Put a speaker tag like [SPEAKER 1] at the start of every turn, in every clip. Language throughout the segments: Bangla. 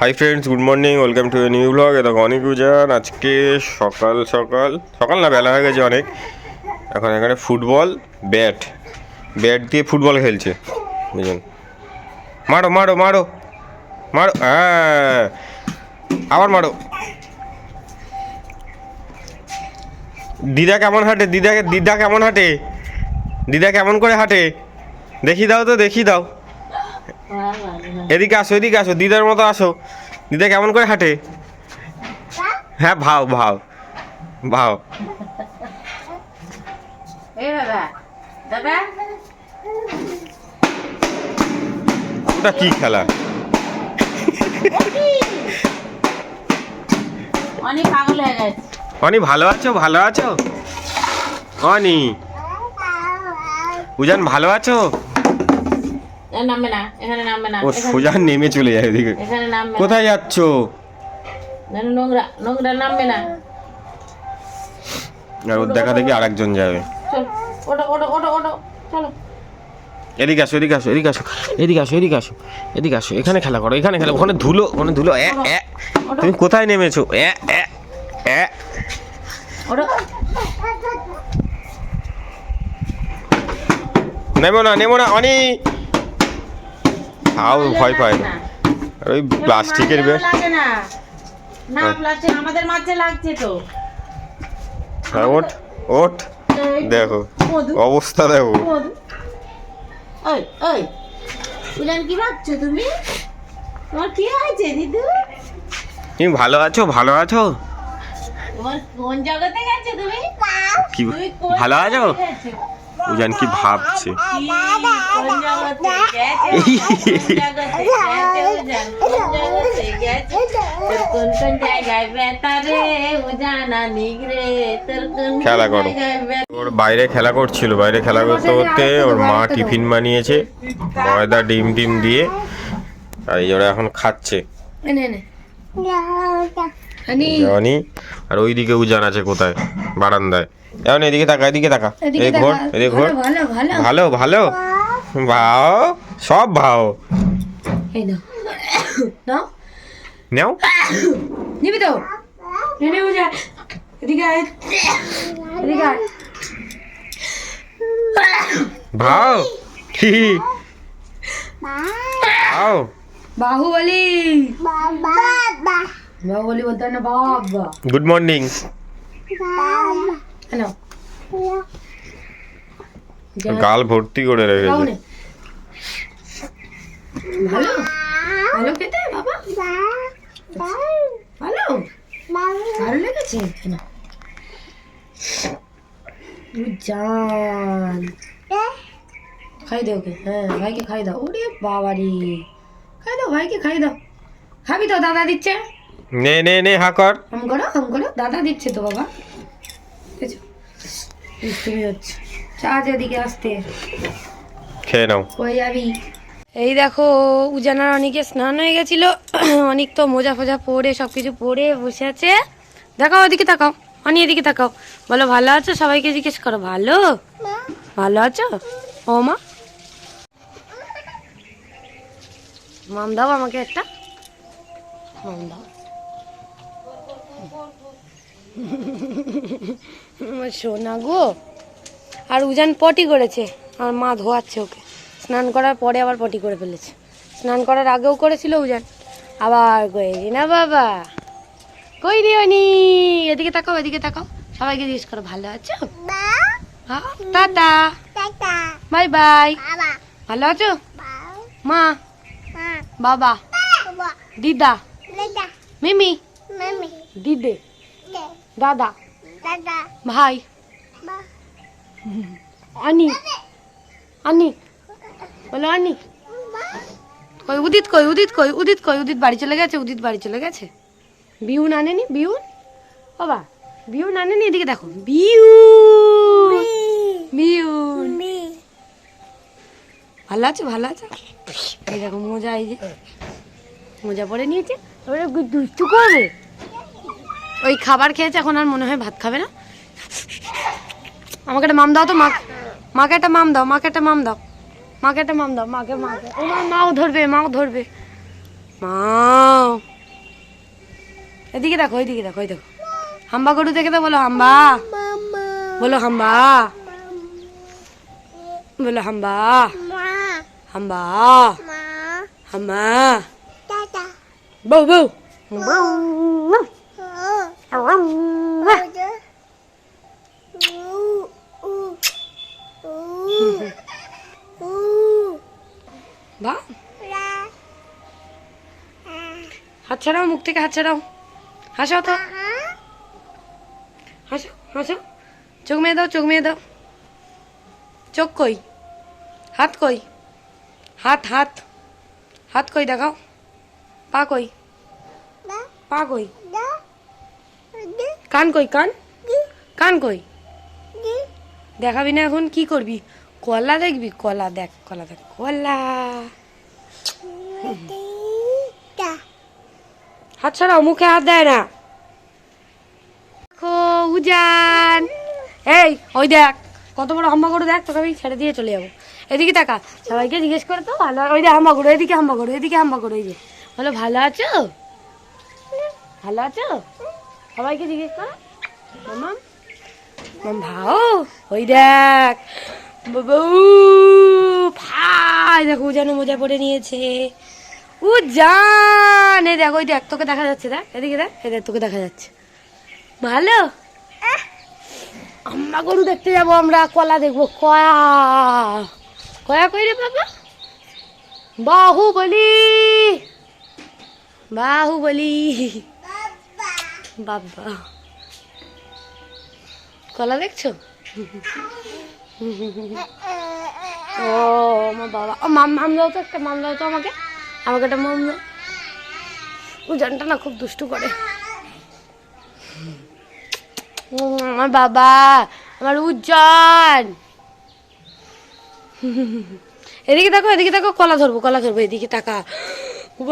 [SPEAKER 1] High friends good morning welcome to new blog এ দেখো অনেক উজান আজকে সকাল সকাল সকাল না বেলা হয়ে গেছে অনেক এখন এখানে ফুটবল ব্যাট ব্যাট দিয়ে ফুটবল খেলছে বুঝলেন মারো মারো মারো মারো হ্যাঁ আবার মারো দিদা কেমন হাঁটে দিদা দিদা কেমন হাঁটে দিদা কেমন করে হাঁটে দেখি দাও তো দেখি দাও হ্যাঁ, হ্যাঁ। এদিকে আসো এদিকে আসো দিদার মতো আসো দিদা কেমন করে হাঁটে হ্যাঁ ভাও ভাও ভাও ওটা কি খেলা অনি ভালো আছো ভালো আছো অনি উজান ভালো আছো
[SPEAKER 2] নামবে ও
[SPEAKER 1] সোজা নেমে চলে যায় ওদিকে
[SPEAKER 2] কোথায় যাচ্ছ নোংরা নামবে না
[SPEAKER 1] আর ওর দেখা দেখি একজন যাবে ওটা এদিকে আসো এদিকে আসো এদিকে আসো এদিকে আসো এদিকে আসো এদিকে আসো এখানে খেলা করো এখানে খেলা ওখানে ধুলো ওখানে ধুলো এ এ তুমি কোথায় নেমেছো এ এ এ নেমো না নেমো না অনেক তাও ভয় পায় না আর ওই প্লাস্টিকের বে লাগে না
[SPEAKER 2] না হ্যাঁ। প্লাস্টিক আমাদের মাঝে লাগছে তো
[SPEAKER 1] হ্যাঁ ওট ওট দেখো অবস্থা দেখো
[SPEAKER 2] ওই ওই উলান কি ভাবছো তুমি তোমার কি হয়েছে দিদু
[SPEAKER 1] তুমি ভালো আছো ভালো আছো
[SPEAKER 2] তোমার কোন জগতে গেছো তুমি
[SPEAKER 1] কি ভালো আছো উজান কি ভাবছে খেলা করো ওর বাইরে খেলা করছিল বাইরে খেলা করতে করতে ওর মা টিফিন বানিয়েছে ময়দা ডিম টিম দিয়ে আর ওরা এখন খাচ্ছে আর ওইদিকে উজান আছে কোথায় বারান্দায় এখন এদিকে তাকা এদিকে তাকা এই ঘোর ভালো ভালো ভাও সব ভাও নাও নিবি তো ভাও
[SPEAKER 2] ভাও বাহুবলি বাহুবলি বলতে না বাবা গুড
[SPEAKER 1] মর্নিং বাবা হ্যালো গাল ভর্তি করে রেখেছে
[SPEAKER 2] ভালো ভালো খেতে বাবা ভালো ভালো লেগেছে জান খাই দাও ওকে হ্যাঁ ভাইকে খাই দাও ওরে বাবা রে খাই দাও ভাইকে খাই দাও খাবি তো দাদা দিচ্ছে
[SPEAKER 1] নে নে নে হা কর হম
[SPEAKER 2] করো হাম করো দাদা দিচ্ছে তো বাবা এই দেখো উজানার অনেকে স্নান হয়ে গেছিল অনেক তো মোজা ফোজা পরে সবকিছু পরে বসে আছে দেখো ওদিকে তাকাও অনি এদিকে তাকাও বলো ভালো আছো সবাইকে জিজ্ঞেস করো ভালো ভালো আছো ও মা মাম দাও আমাকে একটা মাম দাও শোনা সোনা গো আর উজান পটি করেছে আর মা ধোয়াচ্ছে ওকে স্নান করার পরে আবার পটি করে ফেলেছে স্নান করার আগেও করেছিল উজান আবার করেছি না বাবা কই দিওনি এদিকে তাকাও এদিকে তাকাও সবাইকে জিজ্ঞেস করো ভালো আছো হ্যাঁ, টাটা বাই বাই ভালো আছো মা বাবা দিদা মিমি দিদে দাদা ভাই আনি আনি বলো আনি কই উদিত কই উদিত কই উদিত কই উদিত বাড়ি চলে গেছে উদিত বাড়ি চলে গেছে বিউন আনেনি বিউন বাবা বিউন আনেনি এদিকে দেখো বিউন বিউন ভালো আছে ভালো আছে এই দেখো মোজা এই যে মোজা পরে নিয়েছে এবারে দুষ্টু করবে ওই খাবার খেয়েছে এখন আর মনে হয় ভাত খাবে না আমাকে একটা মাম দাও তো মা মাকে একটা মাম দাও মাকে একটা মাম দাও মাকে একটা মাম দাও মাকে মাকে ও মা মাও ধরবে মাও ধরবে মাও এদিকে দেখো এদিকে দেখো ওই দেখো হাম্বা গরু দেখে তো বলো হাম্বা বলো হাম্বা বলো হাম্বা হাম্বা হাম্বা বউ বউ বউ বা হাত ছাড়াও মুখ থেকে হাত ছাড়াও হাসাও তো হাসো হাসো চোখ মেয়ে দাও চোখ মেয়ে দাও চোখ কই হাত কই হাত হাত হাত কই দেখাও পা কই পা কই কান কই কান কান কই দেখাবি না এখন কি করবি কলা দেখবি কলা দেখ কলা দেখ কলা হাত ছাড়াও মুখে হাত দেয় না উজান এই ওই দেখ কত বড় হাম্মা গরু দেখ তোকে আমি ছেড়ে দিয়ে চলে যাবো এদিকে টাকা সবাইকে জিজ্ঞেস করে তো ভালো ওই যে হাম্মা গরু এদিকে হাম্মা গরু এদিকে হাম্মা গরু এই যে বলো ভালো আছো ভালো আছো সবাইকে জিজ্ঞেস করে মাম ভাও ওই দেখ ভাই দেখো যেন মোজা পড়ে নিয়েছে ও জান এ দেখ ওই দেখ তোকে দেখা যাচ্ছে দেখ এদিকে দেখ এদের দেখ তোকে দেখা যাচ্ছে ভালো আম্মা গরু দেখতে যাবো আমরা কলা দেখবো কয়া কয়া কই রে বাবা বাহু বলি বাবা কলা দেখছো ও আমার বাবা ও মাম মাম দাও তো একটা মাম দাও তো আমাকে আমাকে একটা মাম দাও ও জানটা না খুব দুষ্টু করে আমার বাবা আমার উজ্জ্বল এদিকে দেখো এদিকে দেখো কলা ধরবো কলা ধরবো এদিকে টাকা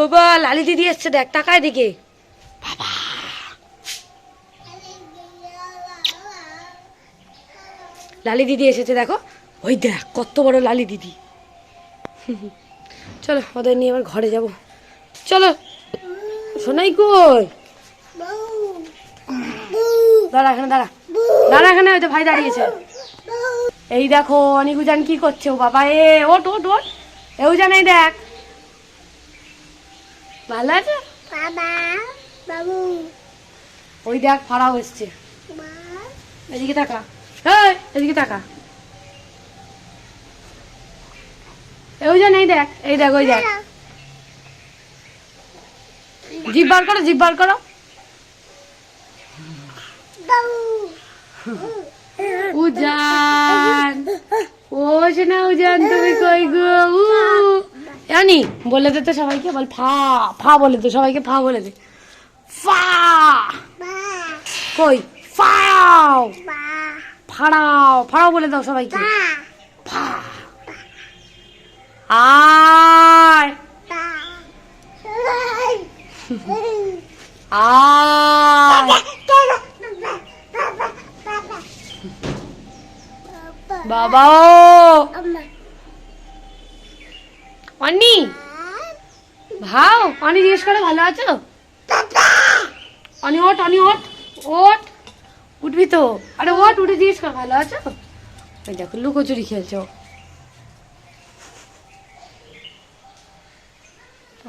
[SPEAKER 2] বাবা লালি দিদি এসছে দেখ টাকা এদিকে লালি দিদি এসেছে দেখো ওই দেখ কত বড় লালি দিদি চলো ওদের নিয়ে এবার ঘরে যাব চলো সোনাই কই দাঁড়া এখানে দাঁড়া দাঁড়া এখানে তো ভাই দাঁড়িয়েছে এই দেখো অনিকুজান কি করছে ও বাবা এ ওট ওট ওট এও জানাই দেখ ভালো আছে বাবু ওই দেখ ফাড়াও এসছে এদিকে টাকা এই এদিকে টাকা ওই জান এই দেখ এই দেখ ওই দেখ জিভ বার করো জিভ বার করো উজান ও সোনা উজান তুমি কই গো উ জানি বলে দে তো সবাইকে বল ফা ফা বলে দে সবাইকে ফা বলে দে ফা কই ফাও ফা ফাড়াও ফাড়াও বলে দাও সবাইকে আয় বাবা অনি ভাও অনি জিজ্ঞেস করে ভালো আছো অনি ওট অনি ওট ওট উঠবি তো আরে ও উঠে দিয়েস কা ভালো আছো ওই দেখো লুকোচুরি খেলছো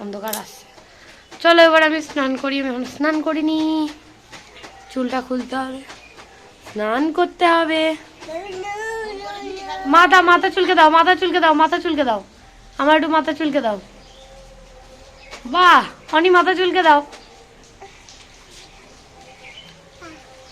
[SPEAKER 2] অন্ধকার আসছে চলো এবার আমি স্নান করি আমি এখন স্নান করিনি চুলটা খুলতে হবে স্নান করতে হবে মাথা মাথা চুলকে দাও মাথা চুলকে দাও মাথা চুলকে দাও আমার একটু মাথা চুলকে দাও বাহ অনি মাথা চুলকে দাও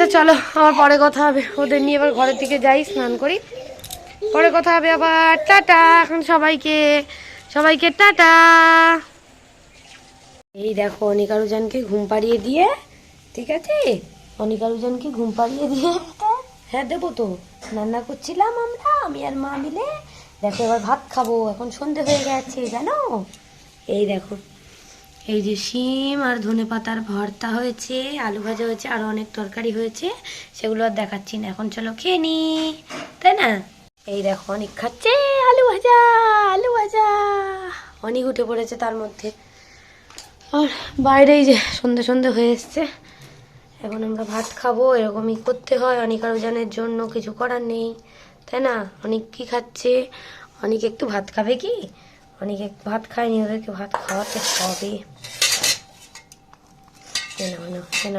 [SPEAKER 2] আচ্ছা চলো আমার পরে কথা হবে ওদের নিয়ে এবার ঘরের দিকে যাই স্নান করি পরে কথা হবে আবার টাটা এখন সবাইকে সবাইকে টাটা এই দেখো অনিকারুজানকে ঘুম পাড়িয়ে দিয়ে ঠিক আছে অনিকারুজানকে ঘুম পাড়িয়ে দিয়ে হ্যাঁ দেবো তো রান্না করছিলাম আমরা আমি আর মা মিলে দেখো এবার ভাত খাবো এখন সন্ধে হয়ে গেছে জানো এই দেখো এই যে শিম আর ধনে পাতার ভর্তা হয়েছে আলু ভাজা হয়েছে আরও অনেক তরকারি হয়েছে সেগুলো আর দেখাচ্ছি না এখন চলো খেয়ে নি তাই না এই দেখো অনেক খাচ্ছে আলু ভাজা আলু ভাজা অনেক উঠে পড়েছে তার মধ্যে আর বাইরে যে সন্ধে সন্ধে হয়ে এসছে এখন আমরা ভাত খাবো এরকমই করতে হয় অনেক আরোজনের জন্য কিছু করার নেই তাই না অনেক কি খাচ্ছে অনেক একটু ভাত খাবে কি অনেকে মানে ভাত খায়নি ওদেরকে ভাত খাওয়াতে হবে কেন কেন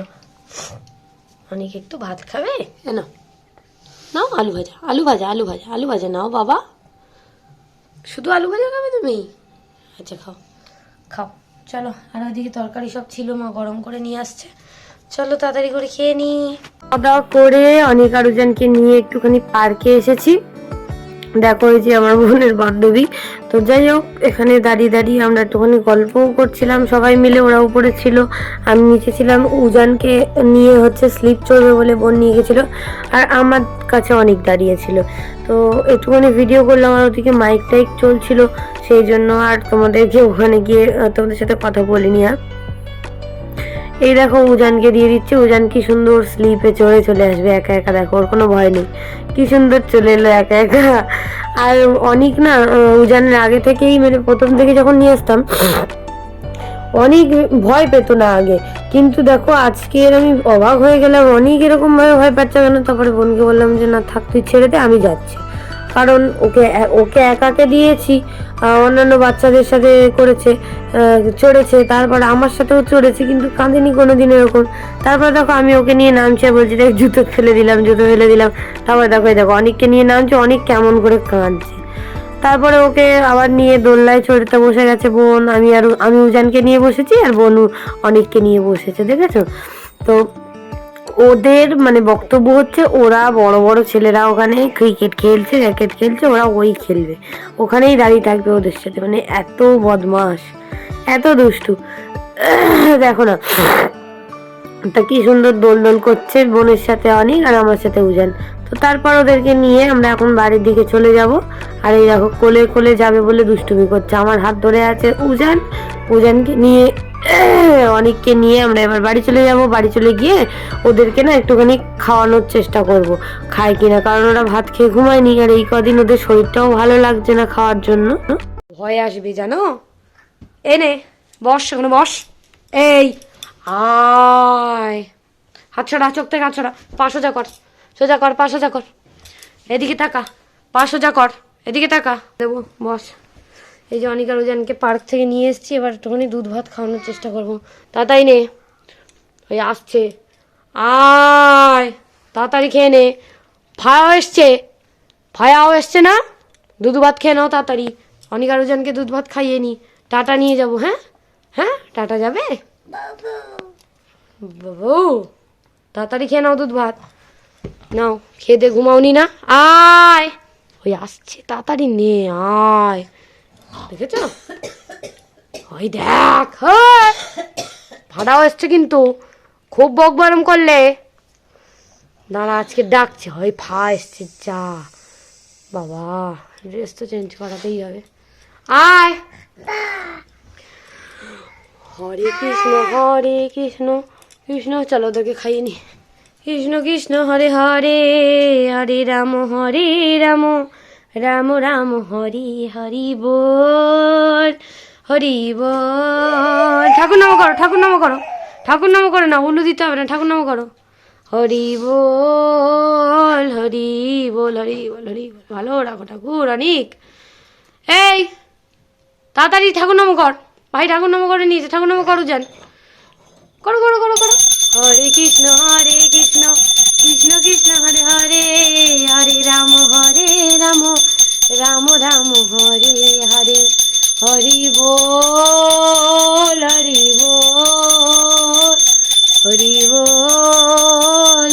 [SPEAKER 2] অনেকে একটু ভাত খাবে কেন নাও আলু ভাজা আলু ভাজা আলু ভাজা আলু ভাজা নাও বাবা শুধু আলু ভাজা খাবে তুমি আচ্ছা খাও খাও চলো আর ওইদিকে তরকারি সব ছিল মা গরম করে নিয়ে আসছে চলো তাড়াতাড়ি করে খেয়ে নি খাওয়া দাওয়া করে অনেক আরুজনকে নিয়ে একটুখানি পার্কে এসেছি দেখো এই যে আমার বোনের বান্ধবী তো যাই হোক এখানে দাঁড়িয়ে দাঁড়িয়ে আমরা একটুখানি গল্পও করছিলাম সবাই মিলে ওরা উপরে ছিল আমি নিচে ছিলাম উজানকে নিয়ে হচ্ছে স্লিপ চলবে বলে বোন নিয়ে গেছিলো আর আমার কাছে অনেক দাঁড়িয়েছিল তো একটুখানি ভিডিও করলাম আর ওদিকে মাইক টাইক চলছিল সেই জন্য আর তোমাদেরকে ওখানে গিয়ে তোমাদের সাথে কথা বলিনি আর এই দেখো উজানকে দিয়ে দিচ্ছে উজান কি সুন্দর স্লিপে চড়ে চলে আসবে একা একা দেখো ওর কোনো ভয় নেই কি সুন্দর চলে এলো একা একা আর অনেক না উজানের আগে থেকেই মানে প্রথম থেকে যখন নিয়ে আসতাম অনেক ভয় পেত না আগে কিন্তু দেখো এর আমি অবাক হয়ে গেলাম অনেক এরকমভাবে ভয় পাচ্ছে কেন তারপরে বোনকে বললাম যে না থাক তুই ছেড়ে দে আমি যাচ্ছি কারণ ওকে ওকে একাকে দিয়েছি অন্যান্য বাচ্চাদের সাথে করেছে চড়েছে তারপর আমার সাথেও চড়েছে কিন্তু কাঁদেনি কোনো দিন এরকম তারপর দেখো আমি ওকে নিয়ে নামছি আর বলছি দেখ জুতো ফেলে দিলাম জুতো ফেলে দিলাম তারপর দেখো দেখো অনেককে নিয়ে নামছে অনেক কেমন করে কাঁদছে তারপরে ওকে আবার নিয়ে দোল্লায় চড়তে বসে গেছে বোন আমি আর আমি উজানকে নিয়ে বসেছি আর বোন অনেককে নিয়ে বসেছে দেখেছো তো ওদের মানে বক্তব্য হচ্ছে ওরা বড় বড় ছেলেরা ওখানে ক্রিকেট খেলছে র্যাকেট খেলছে ওরা ওই খেলবে ওখানেই দাঁড়িয়ে থাকবে ওদের সাথে মানে এত বদমাস এত দুষ্টু দেখো না তা কি সুন্দর দোল দোল করছে বোনের সাথে অনেক আর আমার সাথে উজান তো তারপর ওদেরকে নিয়ে আমরা এখন বাড়ির দিকে চলে যাব আর এই দেখো কোলে কোলে যাবে বলে দুষ্টুমি করছে আমার হাত ধরে আছে উজান উজানকে নিয়ে অনেককে নিয়ে আমরা এবার বাড়ি চলে যাব বাড়ি চলে গিয়ে ওদেরকে না একটুখানি খাওয়ানোর চেষ্টা করব খায় কিনা কারণ ওরা ভাত খেয়ে ঘুমায়নি আর এই কদিন ওদের শরীরটাও ভালো লাগছে না খাওয়ার জন্য ভয় আসবে জানো এনে বস সেখানে বস এই আয় হাত ছড়া চোখ থেকে হাত ছড়া পাশো যা কর সোজা কর পা সোজা কর এদিকে থাকা পা সোজা কর এদিকে থাকা দেবো বস এই যে অনিকা রোজানকে পার্ক থেকে নিয়ে এসেছি এবার একটুখানি দুধ ভাত খাওয়ানোর চেষ্টা করবো তাতাই নে ওই আসছে আয় তাড়াতাড়ি খেয়ে নে ফায়াও এসছে ফায়াও এসছে না দুধ ভাত খেয়ে নাও তাড়াতাড়ি অনিকা রোজানকে দুধ ভাত খাইয়ে নি টাটা নিয়ে যাবো হ্যাঁ হ্যাঁ টাটা যাবে বাবু তাড়াতাড়ি খেয়ে নাও দুধ ভাত নাও খেয়ে ঘুমাও ঘুমাওনি না আয় ওই আসছে তাড়াতাড়ি নে আয় দেখেছ ওই দেখ হ্যাঁ। ভাড়াও এসছে কিন্তু খুব বক বরম করলে দাঁড়া আজকে ডাকছে হয় ফা এসছে যা বাবা ড্রেস তো চেঞ্জ করাতেই হবে আয় হরে কৃষ্ণ হরে কৃষ্ণ কৃষ্ণ চলো তোকে খাইয়ে নি কৃষ্ণ কৃষ্ণ হরে হরে হরে রাম হরে রাম রাম রাম হরি হরি বল হরি বল ঠাকুর নাম করো ঠাকুর নাম করো ঠাকুর নাম করো না উলু দিতে হবে না ঠাকুর নাম করো হরি বল হরি বল হরি বল হরি বল ভালো রাখো ঠাকুর অনেক এই তাড়াতাড়ি ঠাকুর নাম কর ভাই ঠাকুর নাম করে নিয়েছে ঠাকুর নাম করো যান করো করো করো করো হরে কৃষ্ণ হরে কৃষ্ণ কৃষ্ণ কৃষ্ণ হরে হরে হরে রাম হরে রাম রাম রাম হরে হরে হরি বোল হরি বোল হরি বোল হরি বোল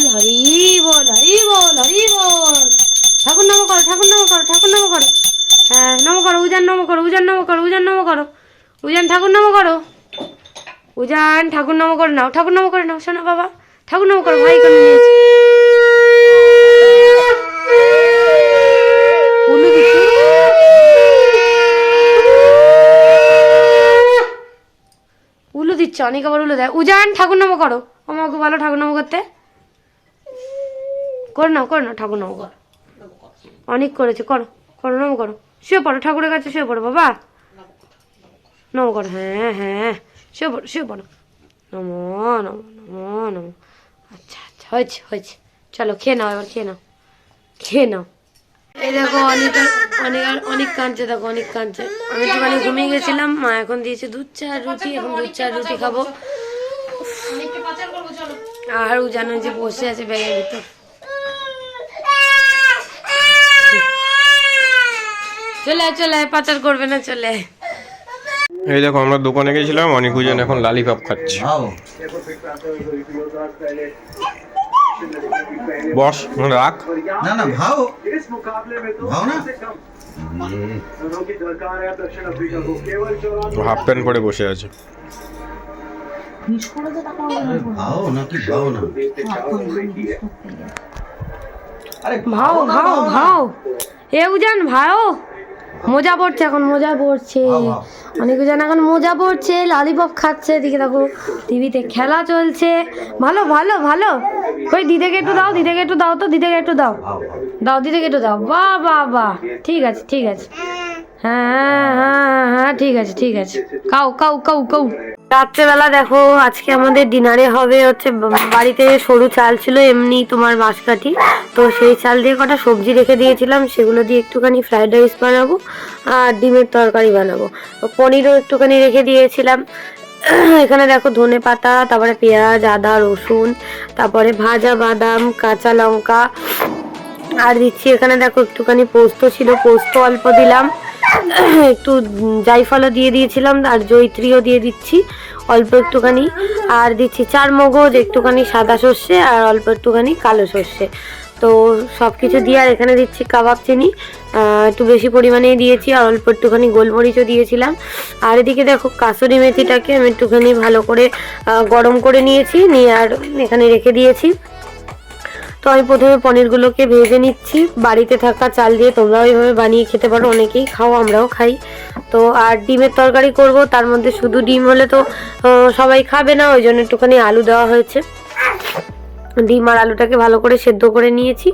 [SPEAKER 2] হরি বোল হরি বোল ঠাকুর নাম করো ঠাকুর নাম করো ঠাকুর নাম করো হ্যাঁ নম করো উজান নম করো উজান নম করো উজান নম করো উজান ঠাকুর নাম করো উজান ঠাকুর নাম করে নাও ঠাকুর নাম করে নাও শোনো বাবা ঠাকুর নাম করো ভাই করে নিয়েছে উলু দিচ্ছে অনেক আবার উলু দেয় উজান ঠাকুর নাম করো আমাকে ভালো ঠাকুর নাম করতে কর নাও কর নাও ঠাকুর নাম কর অনেক করেছে করো করো নাম করো শুয়ে পড়ো ঠাকুরের কাছে শুয়ে পড়ো বাবা নাম করো হ্যাঁ হ্যাঁ শুভ শুভ না নমো নমো নমো নমো আচ্ছা আচ্ছা হয়েছে হয়েছে চলো খেয়ে নাও এবার খেয়ে নাও খেয়ে নাও এই দেখো অনেক অনেক অনেক কাঁদছে দেখো অনেক কাঁদছে আমি তো মানে ঘুমিয়ে গেছিলাম মা এখন দিয়েছে দুধ চা রুটি এখন দুধ চা রুটি খাবো আর ও জানো যে বসে আছে ব্যাগের ভিতর চলে চলে পাচার করবে না চলে
[SPEAKER 1] এই দেখো আমরা দোকানে গেছিলাম অনেক গুজন এখন লালিপাপ খাচ্ছে বস রাখ না না ভাও ভাও না হাফ প্যান্ট পরে বসে আছে ভাও ভাও
[SPEAKER 2] না ভাও ভাও ভাও এ উজান ভাও মোজা পড়ছে এখন মোজা পড়ছে অনেক জন এখন মোজা পড়ছে লালিপপ খাচ্ছে দিকে দেখো টিভিতে খেলা চলছে ভালো ভালো ভালো ওই দিদিকে একটু দাও দিদিকে একটু দাও তো দিদিকে একটু দাও দাও দিদিকে একটু দাও বাহ বা বা ঠিক আছে ঠিক আছে হ্যাঁ, হ্যাঁ হ্যাঁ হ্যাঁ ঠিক আছে ঠিক আছে কাউ কাউ কাউ কাউ রাত্রেবেলা দেখো আজকে আমাদের ডিনারে হবে হচ্ছে বাড়িতে সরু চাল ছিল এমনি তোমার বাঁশকাঠি তো সেই চাল দিয়ে কটা সবজি রেখে দিয়েছিলাম সেগুলো দিয়ে একটুখানি ফ্রাইড রাইস বানাবো আর ডিমের তরকারি বানাবো পনিরও একটুখানি রেখে দিয়েছিলাম এখানে দেখো ধনে পাতা তারপরে পেঁয়াজ আদা রসুন তারপরে ভাজা বাদাম কাঁচা লঙ্কা আর দিচ্ছি এখানে দেখো একটুখানি পোস্ত ছিল পোস্ত অল্প দিলাম একটু জাইফলও দিয়ে দিয়েছিলাম আর জৈত্রীও দিয়ে দিচ্ছি অল্প একটুখানি আর দিচ্ছি চার মগজ একটুখানি সাদা সর্ষে আর অল্প একটুখানি কালো সর্ষে তো সব কিছু দিয়ে আর এখানে দিচ্ছি কাবাব চিনি একটু বেশি পরিমাণেই দিয়েছি আর অল্প একটুখানি গোলমরিচও দিয়েছিলাম আর এদিকে দেখো কাসুরি মেথিটাকে আমি একটুখানি ভালো করে গরম করে নিয়েছি নিয়ে আর এখানে রেখে দিয়েছি তো আমি প্রথমে পনিরগুলোকে ভেজে নিচ্ছি বাড়িতে থাকা চাল দিয়ে তোমরাও ওইভাবে বানিয়ে খেতে পারো অনেকেই খাও আমরাও খাই তো আর ডিমের তরকারি করব তার মধ্যে শুধু ডিম হলে তো সবাই খাবে না ওই জন্য একটুখানি আলু দেওয়া হয়েছে ডিম আর আলুটাকে ভালো করে সেদ্ধ করে নিয়েছি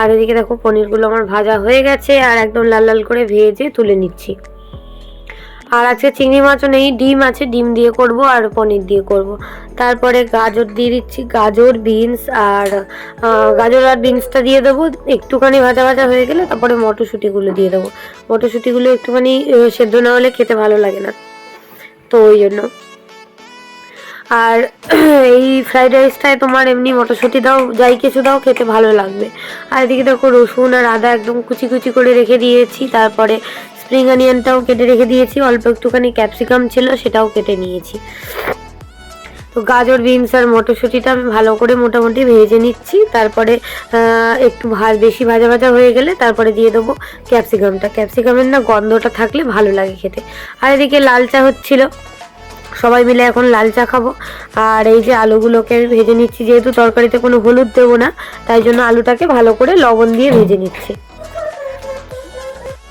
[SPEAKER 2] আর এদিকে দেখো পনিরগুলো আমার ভাজা হয়ে গেছে আর একদম লাল লাল করে ভেজে তুলে নিচ্ছি আর আজকে চিংড়ি মাছও নেই ডিম আছে ডিম দিয়ে করব আর পনির দিয়ে করব তারপরে গাজর দিয়ে দিচ্ছি গাজর বিনস আর গাজর আর বিনসটা দিয়ে দেবো একটুখানি ভাজা ভাজা হয়ে গেলে তারপরে মটরশুঁটিগুলো দিয়ে দেবো মটরশুঁটিগুলো একটুখানি সেদ্ধ না হলে খেতে ভালো লাগে না তো ওই জন্য আর এই ফ্রাইড রাইসটায় তোমার এমনি মটরশুঁটি দাও যাই কিছু দাও খেতে ভালো লাগবে আর এদিকে দেখো রসুন আর আদা একদম কুচি কুচি করে রেখে দিয়েছি তারপরে স্প্রিং অনিয়নটাও কেটে রেখে দিয়েছি অল্প একটুখানি ক্যাপসিকাম ছিল সেটাও কেটে নিয়েছি তো গাজর বিনস আর মটরশুঁটিটা আমি ভালো করে মোটামুটি ভেজে নিচ্ছি তারপরে একটু ভাজ বেশি ভাজা ভাজা হয়ে গেলে তারপরে দিয়ে দেবো ক্যাপসিকামটা ক্যাপসিকামের না গন্ধটা থাকলে ভালো লাগে খেতে আর এদিকে লাল চা হচ্ছিলো সবাই মিলে এখন লাল চা খাবো আর এই যে আলুগুলোকে আমি ভেজে নিচ্ছি যেহেতু তরকারিতে কোনো হলুদ দেবো না তাই জন্য আলুটাকে ভালো করে লবণ দিয়ে ভেজে নিচ্ছি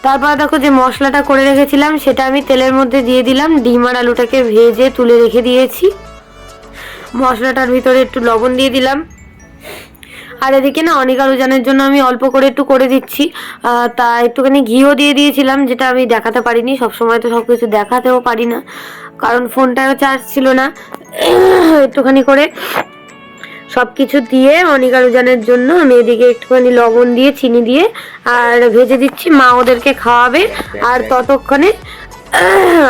[SPEAKER 2] তারপরে দেখো যে মশলাটা করে রেখেছিলাম সেটা আমি তেলের মধ্যে দিয়ে দিলাম ডিম আর আলুটাকে ভেজে তুলে রেখে দিয়েছি মশলাটার ভিতরে একটু লবণ দিয়ে দিলাম আর এদিকে না অনেক আলুজানের জন্য আমি অল্প করে একটু করে দিচ্ছি তা একটুখানি ঘিও দিয়ে দিয়েছিলাম যেটা আমি দেখাতে পারিনি সবসময় তো সব কিছু দেখাতেও পারি না কারণ ফোনটাও চার্জ ছিল না একটুখানি করে সবকিছু দিয়ে অনিকা রুজানের জন্য আমি এদিকে একটুখানি লবণ দিয়ে চিনি দিয়ে আর ভেজে দিচ্ছি মা ওদেরকে খাওয়াবে আর ততক্ষণে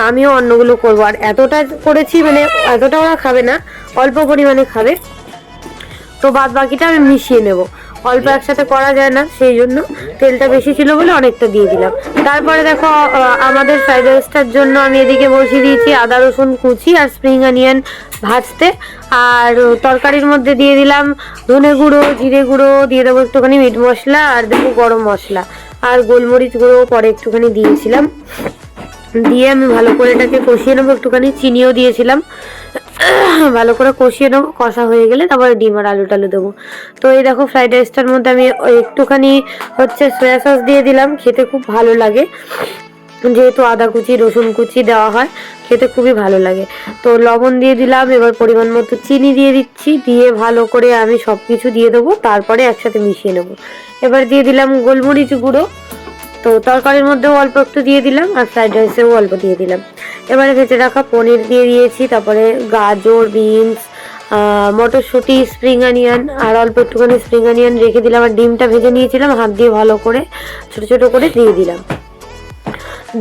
[SPEAKER 2] আমিও অন্নগুলো করব আর এতটা করেছি মানে এতটা ওরা খাবে না অল্প পরিমাণে খাবে তো বাদ বাকিটা আমি মিশিয়ে নেবো অল্প একসাথে করা যায় না সেই জন্য তেলটা বেশি ছিল বলে অনেকটা দিয়ে দিলাম তারপরে দেখো আমাদের ফ্রাইড রাইসটার জন্য আমি এদিকে বসিয়ে দিয়েছি আদা রসুন কুচি আর স্প্রিং অনিয়ন ভাজতে আর তরকারির মধ্যে দিয়ে দিলাম ধনে গুঁড়ো জিরে গুঁড়ো দিয়ে দেবো একটুখানি মিট মশলা আর দেবো গরম মশলা আর গোলমরিচ গুঁড়ো পরে একটুখানি দিয়েছিলাম দিয়ে আমি ভালো করে এটাকে কষিয়ে নেবো একটুখানি চিনিও দিয়েছিলাম ভালো করে কষিয়ে নেবো কষা হয়ে গেলে তারপরে ডিম আর আলু টালু দেবো তো এই দেখো ফ্রাইড রাইসটার মধ্যে আমি একটুখানি হচ্ছে সয়া সস দিয়ে দিলাম খেতে খুব ভালো লাগে যেহেতু আদা কুচি রসুন কুচি দেওয়া হয় খেতে খুবই ভালো লাগে তো লবণ দিয়ে দিলাম এবার পরিমাণ মতো চিনি দিয়ে দিচ্ছি দিয়ে ভালো করে আমি সব কিছু দিয়ে দেবো তারপরে একসাথে মিশিয়ে নেবো এবার দিয়ে দিলাম গোলমরিচ গুঁড়ো তো তরকারির মধ্যেও অল্প একটু দিয়ে দিলাম আর ফ্রাইড রাইসেও অল্প দিয়ে দিলাম এবারে ভেজে রাখা পনির দিয়ে দিয়েছি তারপরে গাজর বিনস মটরশুঁটি স্প্রিং অনিয়ন আর অল্প একটুখানি স্প্রিং অনিয়ন রেখে দিলাম আর ডিমটা ভেজে নিয়েছিলাম হাত দিয়ে ভালো করে ছোট ছোট করে দিয়ে দিলাম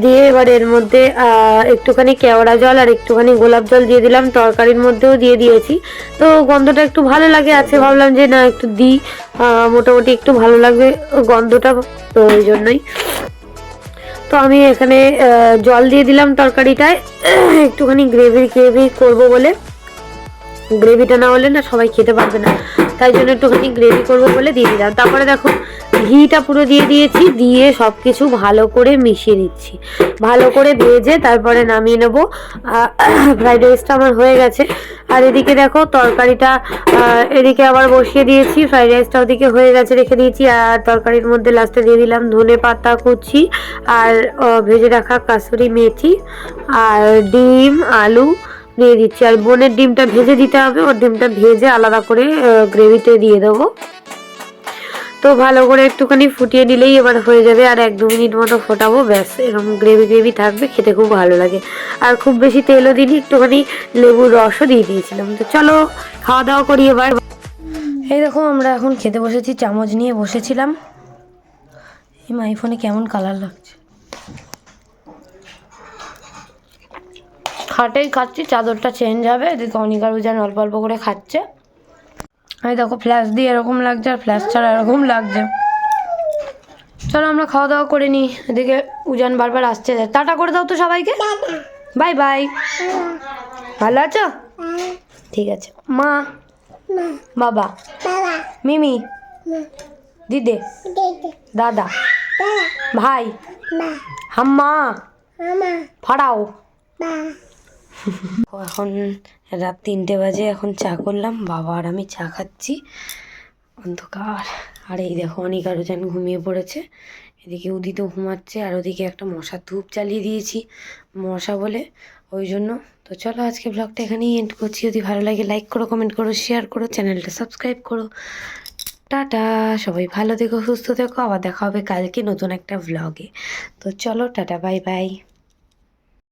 [SPEAKER 2] দিয়ে এবার এর মধ্যে একটুখানি কেওড়া জল আর একটুখানি গোলাপ জল দিয়ে দিলাম তরকারির মধ্যেও দিয়ে দিয়েছি তো গন্ধটা একটু ভালো লাগে আছে ভাবলাম যে না একটু দিই মোটামুটি একটু ভালো লাগবে গন্ধটা তো ওই জন্যই তো আমি এখানে জল দিয়ে দিলাম তরকারিটায় একটুখানি গ্রেভি গ্রেভি করবো বলে গ্রেভিটা না হলে না সবাই খেতে পারবে না তাই জন্য একটুখানি গ্রেভি করবো বলে দিয়ে দিলাম তারপরে দেখো ঘিটা পুরো দিয়ে দিয়েছি দিয়ে সব কিছু ভালো করে মিশিয়ে নিচ্ছি ভালো করে ভেজে তারপরে নামিয়ে নেব ফ্রাইড রাইসটা আমার হয়ে গেছে আর এদিকে দেখো তরকারিটা এদিকে আবার বসিয়ে দিয়েছি ফ্রাইড রাইসটা ওদিকে হয়ে গেছে রেখে দিয়েছি আর তরকারির মধ্যে লাস্টে দিয়ে দিলাম ধনে পাতা কুচি আর ভেজে রাখা কাসুরি মেথি আর ডিম আলু দিয়ে দিচ্ছি আর বোনের ডিমটা ভেজে দিতে হবে ওর ডিমটা ভেজে আলাদা করে গ্রেভিতে দিয়ে দেবো তো ভালো করে একটুখানি ফুটিয়ে নিলেই এবার হয়ে যাবে আর এক দু মিনিট মতো ফোটাবো ব্যাস এরকম গ্রেভি গ্রেভি থাকবে খেতে খুব ভালো লাগে আর খুব বেশি তেলও দিনই একটুখানি লেবুর রসও দিয়ে দিয়েছিলাম তো চলো খাওয়া দাওয়া করি এবার এই দেখো আমরা এখন খেতে বসেছি চামচ নিয়ে বসেছিলাম এই মাইফোনে কেমন কালার লাগছে খাটেই খাচ্ছি চাদরটা চেঞ্জ হবে এদিকে অনিকার উজান অল্প অল্প করে খাচ্ছে আমি দেখো ফ্ল্যাশ দিয়ে এরকম লাগছে আর ফ্ল্যাশ ছাড়া এরকম লাগছে চলো আমরা খাওয়া দাওয়া করে নিই এদিকে উজান বারবার আসছে টাটা করে দাও তো সবাইকে বাই বাই ভালো আছো ঠিক আছে মা বাবা মিমি দিদে দাদা ভাই হাম্মা ফাড়াও এখন রাত তিনটে বাজে এখন চা করলাম বাবা আর আমি চা খাচ্ছি অন্ধকার আর এই দেখো অনেক আরও যেন ঘুমিয়ে পড়েছে এদিকে উদিত ঘুমাচ্ছে আর ওদিকে একটা মশার ধূপ চালিয়ে দিয়েছি মশা বলে ওই জন্য তো চলো আজকে ব্লগটা এখানেই এন্ড করছি যদি ভালো লাগে লাইক করো কমেন্ট করো শেয়ার করো চ্যানেলটা সাবস্ক্রাইব করো টাটা সবাই ভালো থেকো সুস্থ থেকো আবার দেখা হবে কালকে নতুন একটা ব্লগে তো চলো টাটা বাই বাই